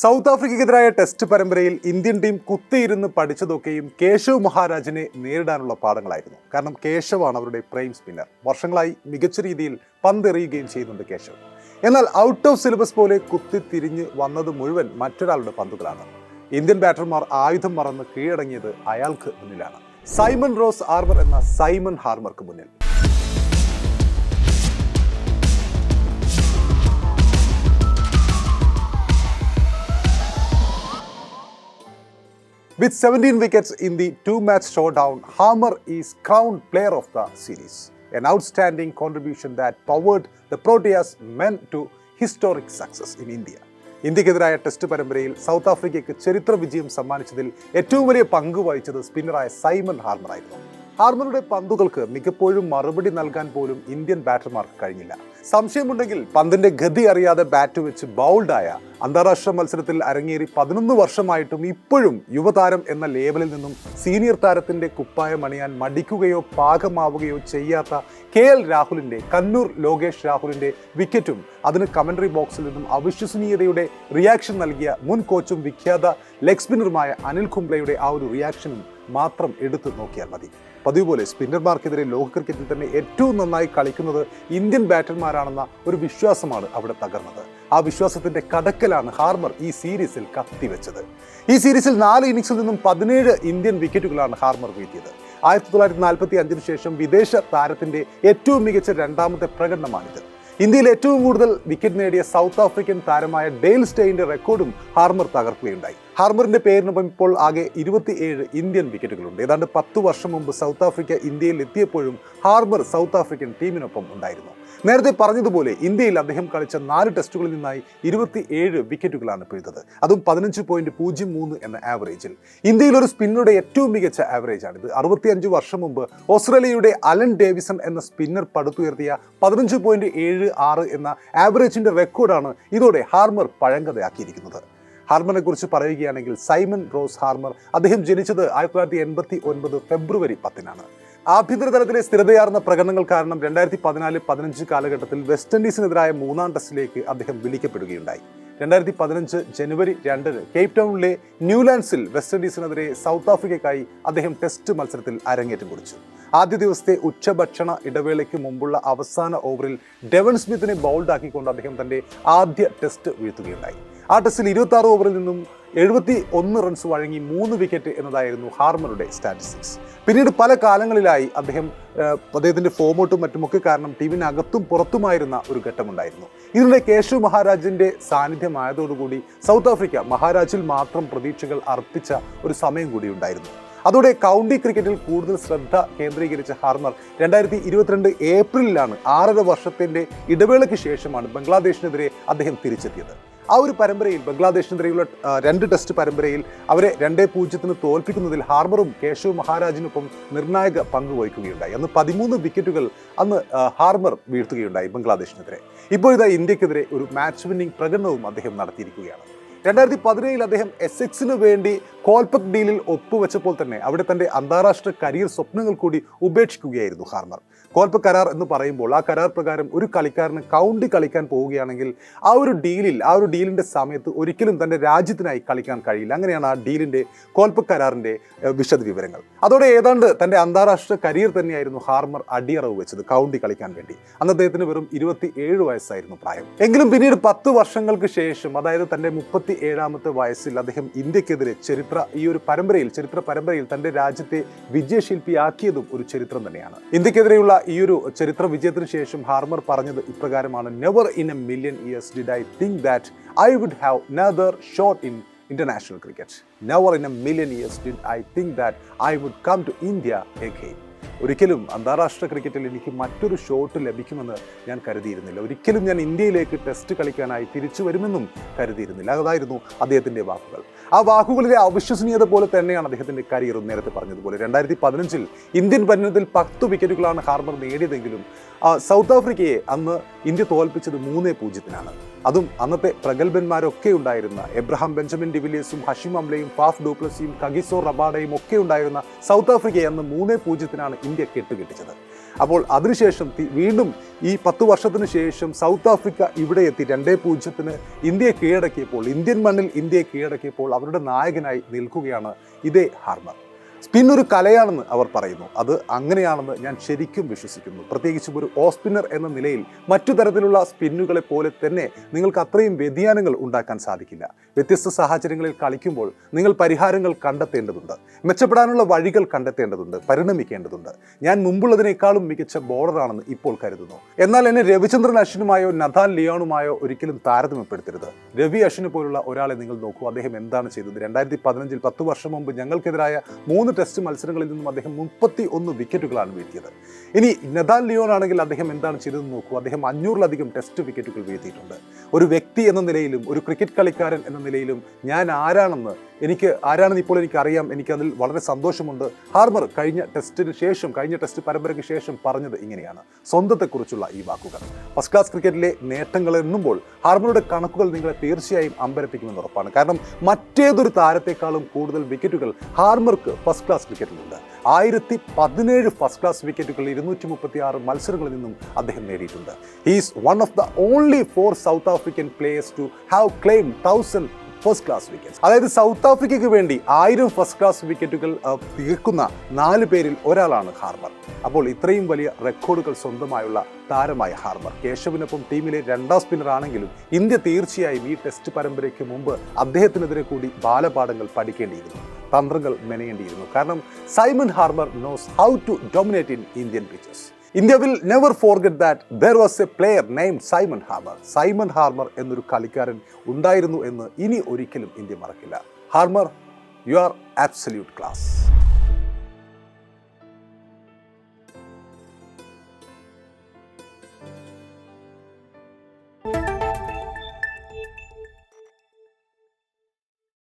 South ആഫ്രിക്കയ്ക്കെതിരായ test പരമ്പരയിൽ Indian team കുത്തിയിരുന്ന് പഠിച്ചതൊക്കെയും കേശവ് മഹാരാജിനെ നേരിടാനുള്ള പാഠങ്ങളായിരുന്നു. കാരണം കേശവാണ് അവരുടെ പ്രൈം സ്പിന്നർ വർഷങ്ങളായി മികച്ച രീതിയിൽ പന്തെറിയുകയും ചെയ്യുന്നുണ്ട് കേശവ്. എന്നാൽ ഔട്ട് ഓഫ് സിലബസ് പോലെ കുത്തിത്തിരിഞ്ഞ് വന്നത് മുഴുവൻ മറ്റൊരാളുടെ പന്തുകളാണ്. ഇന്ത്യൻ ബാറ്റർമാർ ആയുധം മറന്ന് കീഴടങ്ങിയത് അയാൾക്ക് മുന്നിലാണ്. സൈമൺ റോസ് ആർമർ എന്ന സൈമൺ ഹാർമർക്ക് മുന്നിൽ. With 17 wickets in the two match showdown, Harmer is crowned player of the series. An outstanding contribution that powered the Proteas men to historic success in India. ഇന്ത്യക്കെതിരായ test പരമ്പരയിൽ south ആഫ്രിക്കയ്ക്ക് ചരിത്ര വിജയം സമ്മാനിച്ചതിൽ ഏറ്റവും വലിയ പങ്ക് വഹിച്ചത് സ്പിന്നറായ സൈമൺ ഹാർമർ ആയിരുന്നു ഹാർമറുടെ പന്തുകൾക്ക് മിക്കപ്പോഴും മറുപടി നൽകാൻ പോലും ഇന്ത്യൻ ബാറ്റർമാർക്ക് കഴിഞ്ഞില്ല. സംശയമുണ്ടെങ്കിൽ പന്തിന്റെ ഗതി അറിയാതെ ബാറ്റ് വെച്ച് ബൗൾഡായ അന്താരാഷ്ട്ര മത്സരത്തിൽ അരങ്ങേറി പതിനൊന്ന് വർഷമായിട്ടും ഇപ്പോഴും യുവതാരം എന്ന ലേബലിൽ നിന്നും സീനിയർ താരത്തിന്റെ കുപ്പായം അണിയാൻ മടിക്കുകയോ പാകമാവുകയോ ചെയ്യാത്ത കെ എൽ രാഹുലിന്റെ കണ്ണൂർ ലോകേഷ് രാഹുലിന്റെ വിക്കറ്റും അതിന് കമന്ററി ബോക്സിൽ നിന്നും അവിശ്വസനീയതയുടെ റിയാക്ഷൻ നൽകിയ മുൻ കോച്ചും വിഖ്യാത ലെഗ് സ്പിന്നറുമായ അനിൽ കുംബ്ലയുടെ ആ ഒരു റിയാക്ഷനും മാത്രം എടുത്തു നോക്കിയാൽ മതി. പതിവ് പോലെ സ്പിന്നർമാർക്കെതിരെ ലോക ക്രിക്കറ്റിൽ തന്നെ ഏറ്റവും നന്നായി കളിക്കുന്നത് ഇന്ത്യൻ ബാറ്റർമാരാണെന്ന ഒരു വിശ്വാസമാണ് അവിടെ തകർന്നത്. ആ വിശ്വാസത്തിന്റെ കടക്കലാണ് ഹാർമർ ഈ സീരീസിൽ കത്തിവെച്ചത്. ഈ സീരീസിൽ നാല് ഇന്നിംഗ്സിൽ നിന്നും പതിനേഴ് ഇന്ത്യൻ വിക്കറ്റുകളാണ് ഹാർമർ വീഴ്ത്തിയത്. ആയിരത്തി തൊള്ളായിരത്തി നാൽപ്പത്തി അഞ്ചിന് ശേഷം വിദേശ താരത്തിന്റെ ഏറ്റവും മികച്ച രണ്ടാമത്തെ പ്രകടനമാണിത്. ഇന്ത്യയിൽ ഏറ്റവും കൂടുതൽ വിക്കറ്റ് നേടിയ സൗത്ത് ആഫ്രിക്കൻ താരമായ ഡെയിൽ സ്റ്റേയിന്റെ റെക്കോർഡും ഹാർമർ തകർക്കുകയുണ്ടായി. ഹാർമറിന്റെ പേരിനൊപ്പം ഇപ്പോൾ ആകെ ഇരുപത്തിയേഴ് ഇന്ത്യൻ വിക്കറ്റുകളുണ്ട് ഏതാണ്ട് പത്ത് വർഷം മുമ്പ് സൗത്ത് ആഫ്രിക്ക ഇന്ത്യയിൽ എത്തിയപ്പോഴും ഹാർമർ സൗത്ത് ആഫ്രിക്കൻ ടീമിനൊപ്പം ഉണ്ടായിരുന്നു. നേരത്തെ പറഞ്ഞതുപോലെ ഇന്ത്യയിൽ അദ്ദേഹം കളിച്ച നാല് ടെസ്റ്റുകളിൽ നിന്നായി ഇരുപത്തിയേഴ് വിക്കറ്റുകളാണ് പിഴുതത്. അതും പതിനഞ്ച് പോയിന്റ് പൂജ്യം മൂന്ന് എന്ന ആവറേജിൽ ഇന്ത്യയിൽ ഒരു സ്പിന്നറുടെ ഏറ്റവും മികച്ച ആവറേജാണിത് അറുപത്തിയഞ്ച് വർഷം മുമ്പ് ഓസ്ട്രേലിയയുടെ അലൻ ഡേവിസൺ എന്ന സ്പിന്നർ പടുത്തുയർത്തിയ പതിനഞ്ച് പോയിന്റ് ഏഴ് ആറ് എന്ന ആവറേജിന്റെ റെക്കോർഡാണ് ഇതോടെ ഹാർമർ പഴങ്കഥയാക്കിയിരിക്കുന്നത്. ഹാർമറിനെ കുറിച്ച് പറയുകയാണെങ്കിൽ സൈമൺ റോസ് ഹാർമർ അദ്ദേഹം ജനിച്ചത് ആയിരത്തി തൊള്ളായിരത്തി എൺപത്തി ഒൻപത് ഫെബ്രുവരി പത്തിനാണ്. ആഭ്യന്തര തലത്തിലെ സ്ഥിരതയാർന്ന പ്രകടനങ്ങൾ കാരണം രണ്ടായിരത്തി പതിനാല് പതിനഞ്ച് കാലഘട്ടത്തിൽ വെസ്റ്റ് ഇൻഡീസിനെതിരായ മൂന്നാം ടെസ്റ്റിലേക്ക് അദ്ദേഹം വിളിക്കപ്പെടുകയുണ്ടായി. രണ്ടായിരത്തി പതിനഞ്ച് ജനുവരി രണ്ടിന് കേപ്പ് ടൗണിലെ ന്യൂലാൻഡ്സിൽ വെസ്റ്റ് ഇൻഡീസിനെതിരെ സൗത്ത് ആഫ്രിക്കയ്ക്കായി അദ്ദേഹം ടെസ്റ്റ് മത്സരത്തിൽ അരങ്ങേറ്റം കുറിച്ചു. ആദ്യ ദിവസത്തെ ഉച്ചഭക്ഷണ ഇടവേളയ്ക്ക് മുമ്പുള്ള അവസാന ഓവറിൽ ഡെവൻ സ്മിത്തിനെ ബൗൾഡാക്കിക്കൊണ്ട് അദ്ദേഹം തന്റെ ആദ്യ ടെസ്റ്റ് വീഴ്ത്തുകയുണ്ടായി. ആ ടെസ്റ്റിൽ ഇരുപത്തി ഓവറിൽ നിന്നും എഴുപത്തി ഒന്ന് റൺസ് വഴങ്ങി മൂന്ന് വിക്കറ്റ് എന്നതായിരുന്നു ഹാർമറുടെ സ്റ്റാറ്റിസ്റ്റിക്സ് പിന്നീട് പല കാലങ്ങളിലായി അദ്ദേഹം അദ്ദേഹത്തിന്റെ ഫോമോട്ടും മറ്റുമൊക്കെ കാരണം ടീമിനകത്തും പുറത്തുമായിരുന്ന ഒരു ഘട്ടമുണ്ടായിരുന്നു. ഇതിനിടെ കേശവ് മഹാരാജിന്റെ സാന്നിധ്യമായതോടുകൂടി സൗത്ത് ആഫ്രിക്ക മഹാരാജിൽ മാത്രം പ്രതീക്ഷകൾ അർപ്പിച്ച ഒരു സമയം കൂടി ഉണ്ടായിരുന്നു. അതോടെ കൗണ്ടി ക്രിക്കറ്റിൽ കൂടുതൽ ശ്രദ്ധ കേന്ദ്രീകരിച്ച ഹാർമർ രണ്ടായിരത്തി ഇരുപത്തിരണ്ട് ഏപ്രിലിലാണ് ആറര വർഷത്തിന്റെ ഇടവേളയ്ക്ക് ശേഷമാണ് ബംഗ്ലാദേശിനെതിരെ അദ്ദേഹം തിരിച്ചെത്തിയത്. ആ ഒരു പരമ്പരയിൽ ബംഗ്ലാദേശിനെതിരെയുള്ള രണ്ട് ടെസ്റ്റ് പരമ്പരയിൽ അവരെ രണ്ടേ പൂജ്യത്തിന് തോൽപ്പിക്കുന്നതിൽ ഹാർമറും കേശവ് മഹാരാജിനൊപ്പം നിർണായക പങ്ക് വഹിക്കുകയുണ്ടായി. അന്ന് പതിമൂന്ന് വിക്കറ്റുകൾ അന്ന് ഹാർമർ വീഴ്ത്തുകയുണ്ടായി ബംഗ്ലാദേശിനെതിരെ. ഇപ്പോൾ ഇതാ ഇന്ത്യക്കെതിരെ ഒരു മാച്ച് വിന്നിംഗ് പ്രകടനവും അദ്ദേഹം നടത്തിയിരിക്കുകയാണ്. രണ്ടായിരത്തി പതിനേഴിൽ അദ്ദേഹം എസെക്സിന് വേണ്ടി കോൽപക് ഡീലിൽ ഒപ്പുവെച്ചപ്പോൾ തന്നെ അവിടെ തന്റെ അന്താരാഷ്ട്ര കരിയർ സ്വപ്നങ്ങൾ കൂടി ഉപേക്ഷിക്കുകയായിരുന്നു ഹാർമർ. കോൽപക് കരാർ എന്ന് പറയുമ്പോൾ ആ കരാർ പ്രകാരം ഒരു കളിക്കാരന് കൗണ്ടി കളിക്കാൻ പോവുകയാണെങ്കിൽ ആ ഒരു ഡീലിൽ ആ ഒരു ഡീലിന്റെ സമയത്ത് ഒരിക്കലും തന്റെ രാജ്യത്തിനായി കളിക്കാൻ കഴിയില്ല. അങ്ങനെയാണ് ആ ഡീലിന്റെ കോൽപക് കരാറിന്റെ വിശദ വിവരങ്ങൾ അതോടെ ഏതാണ്ട് തന്റെ അന്താരാഷ്ട്ര കരിയർ തന്നെയായിരുന്നു ഹാർമർ അടിയറവ് വെച്ചത് കൗണ്ടി കളിക്കാൻ വേണ്ടി. അന്ന് അദ്ദേഹത്തിന് വെറും ഇരുപത്തി ഏഴ് വയസ്സായിരുന്നു പ്രായം. എങ്കിലും പിന്നീട് പത്ത് വർഷങ്ങൾക്ക് ശേഷം അതായത് തന്റെ മുപ്പത്തി ഏഴാമത്തെ വയസ്സിൽ അദ്ദേഹം ഇന്ത്യക്കെതിരെ ചരിത്ര ഈ ഒരു പരമ്പരയിൽ ചരിത്ര പരമ്പരയിൽ തന്റെ രാജ്യത്തെ വിജയശില്പിയാക്കിയതും ഒരു ചരിത്രം തന്നെയാണ് ഇന്ത്യക്കെതിരെയുള്ള ഈ ഒരു ചരിത്ര വിജയത്തിന് ശേഷം ഹാർമർ പറഞ്ഞത് ഇപ്രകാരമാണ് never in a million years did I think that I would have another shot in international cricket. Never in a million years did I think that I would come to India again. ഒരിക്കലും അന്താരാഷ്ട്ര ക്രിക്കറ്റിൽ എനിക്ക് മറ്റൊരു shot ലഭിക്കുമെന്ന് ഞാൻ കരുതിയിരുന്നില്ല. ഒരിക്കലും ഞാൻ ഇന്ത്യയിലേക്ക് ടെസ്റ്റ് കളിക്കാനായി തിരിച്ചു വരുമെന്നും കരുതിയിരുന്നില്ല. അതായിരുന്നു അദ്ദേഹത്തിന്റെ വാക്കുകൾ. ആ വാക്കുകളിലെ അവിശ്വസനീയത പോലെ തന്നെയാണ് അദ്ദേഹത്തിന്റെ കരിയറും നേരത്തെ പറഞ്ഞതുപോലെ. രണ്ടായിരത്തി പതിനഞ്ചിൽ ഇന്ത്യൻ പര്യടനത്തിൽ പത്ത് വിക്കറ്റുകളാണ് ഹാർമർ നേടിയതെങ്കിലും സൗത്ത് ആഫ്രിക്കയെ അന്ന് ഇന്ത്യ തോൽപ്പിച്ചത് മൂന്നേ പൂജ്യത്തിനാണ്. അതും അന്നത്തെ പ്രഗത്ഭന്മാരൊക്കെ ഉണ്ടായിരുന്ന എബ്രഹാം ബെഞ്ചമിൻ ഡിവിലിയേഴ്സും ഹഷിം അംലയും ഫാഫ് ഡൂപ്ലസിയും കഗിസോ റബാഡയും ഒക്കെ ഉണ്ടായിരുന്ന സൗത്ത് ആഫ്രിക്കയെ അന്ന് മൂന്നേ പൂജ്യത്തിനാണ് ഇന്ത്യ കെട്ടുകെട്ടിച്ചത് അപ്പോൾ അതിനുശേഷം വീണ്ടും ഈ പത്ത് വർഷത്തിന് ശേഷം സൗത്ത് ആഫ്രിക്ക ഇവിടെ എത്തി രണ്ടേ പൂജ്യത്തിന് ഇന്ത്യയെ കീഴടക്കിയപ്പോൾ ഇന്ത്യൻ മണ്ണിൽ ഇന്ത്യയെ കീഴടക്കിയപ്പോൾ അവരുടെ നായകനായി നിൽക്കുകയാണ് ഇതേ ഹാർമർ സ്പിൻ ഒരു കലയാണെന്ന് അവർ പറയുന്നു. അത് അങ്ങനെയാണെന്ന് ഞാൻ ശരിക്കും വിശ്വസിക്കുന്നു. പ്രത്യേകിച്ചും ഒരു ഓഫ് സ്പിന്നർ എന്ന നിലയിൽ മറ്റു തരത്തിലുള്ള സ്പിന്നുകളെ പോലെ തന്നെ നിങ്ങൾക്ക് അത്രയും വ്യതിയാനങ്ങൾ ഉണ്ടാക്കാൻ സാധിക്കില്ല. വ്യത്യസ്ത സാഹചര്യങ്ങളിൽ കളിക്കുമ്പോൾ നിങ്ങൾ പരിഹാരങ്ങൾ കണ്ടെത്തേണ്ടതുണ്ട്. മെച്ചപ്പെടാനുള്ള വഴികൾ കണ്ടെത്തേണ്ടതുണ്ട്. പരിണമിക്കേണ്ടതുണ്ട്. ഞാൻ മുമ്പുള്ളതിനേക്കാളും മികച്ച ബോളറാണെന്ന് ഇപ്പോൾ കരുതുന്നു. എന്നാൽ എന്നെ രവിചന്ദ്രൻ അശ്വിനുമായോ നഥാൻ ലിയോണുമായോ ഒരിക്കലും താരതമ്യപ്പെടുത്തരുത്. രവി അശ്വിനെ പോലുള്ള ഒരാളെ നിങ്ങൾ നോക്കൂ. അദ്ദേഹം എന്താണ് ചെയ്തത്? രണ്ടായിരത്തി പതിനഞ്ചിൽ പത്ത് വർഷം മുമ്പ് ഞങ്ങൾക്കെതിരായ മൂന്ന് ടെസ്റ്റ് മത്സരങ്ങളിൽ നിന്നും അദ്ദേഹം മുപ്പത്തി ഒന്ന് വിക്കറ്റുകളാണ് വീഴ്ത്തിയത്. ഇനി നദാൽ ലിയോൺ ആണെങ്കിൽ അദ്ദേഹം എന്താണ് ചെയ്തതെന്ന് നോക്കൂ. അദ്ദേഹം അഞ്ഞൂറിലധികം ടെസ്റ്റ് വിക്കറ്റുകൾ വീഴ്ത്തിയിട്ടുണ്ട്. ഒരു വ്യക്തി എന്ന നിലയിലും ഒരു ക്രിക്കറ്റ് കളിക്കാരൻ എന്ന നിലയിലും ഞാൻ ആരാണെന്ന് എനിക്ക് ആരാണെന്ന് ഇപ്പോൾ എനിക്ക് അറിയാം എനിക്കതിൽ വളരെ സന്തോഷമുണ്ട്. ഹാർമർ കഴിഞ്ഞ ടെസ്റ്റിന് ശേഷം കഴിഞ്ഞ ടെസ്റ്റ് പരമ്പരയ്ക്ക് ശേഷം പറഞ്ഞത് ഇങ്ങനെയാണ്. സ്വന്തത്തെക്കുറിച്ചുള്ള ഈ വാക്കുകൾ. ഫസ്റ്റ് ക്ലാസ് ക്രിക്കറ്റിലെ നേട്ടങ്ങൾ എണ്ണുമ്പോൾ ഹാർമറുടെ കണക്കുകൾ നിങ്ങളെ തീർച്ചയായും അമ്പരപ്പിക്കുമെന്ന് ഉറപ്പാണ്. കാരണം മറ്റേതൊരു താരത്തെക്കാളും കൂടുതൽ വിക്കറ്റുകൾ ഹാർമർക്ക് ഫസ്റ്റ് ക്ലാസ് ക്രിക്കറ്റിലുണ്ട്. ആയിരത്തി പതിനേഴ് ഫസ്റ്റ് ക്ലാസ് വിക്കറ്റുകൾ ഇരുന്നൂറ്റി മുപ്പത്തി ആറ് മത്സരങ്ങളിൽ നിന്നും അദ്ദേഹം നേടിയിട്ടുണ്ട്. He's one of the only four south African players to have claim thousand first class wicket അതായത് സൗത്ത് ആഫ്രിക്കയ്ക്ക് വേണ്ടി ആയിരം ഫസ്റ്റ് ക്ലാസ് വിക്കറ്റുകൾ തീർക്കുന്ന നാല് പേരിൽ ഒരാളാണ് ഹാർബർ അപ്പോൾ ഇത്രയും വലിയ റെക്കോർഡുകൾ സ്വന്തമായുള്ള താരമായ ഹാർബർ കേശവിനൊപ്പം ടീമിലെ രണ്ടാം സ്പിന്നർ ആണെങ്കിലും ഇന്ത്യ തീർച്ചയായും ഈ ടെസ്റ്റ് പരമ്പരയ്ക്ക് മുമ്പ് അദ്ദേഹത്തിനെതിരെ കൂടി ബാലപാഠങ്ങൾ പഠിക്കേണ്ടിയിരുന്നു. തന്ത്രങ്ങൾ മെനയേണ്ടിയിരുന്നു. കാരണം Simon Harmer knows how to dominate in Indian pitches India will never forget that there was a player name Simon Harmer Simon Harmer എന്നൊരു കളിക്കാരൻ ഉണ്ടായിരുന്നു എന്ന് ഇനി ഒരിക്കലും ഇന്ത്യ മറക്കില്ല. Harmer you are absolute class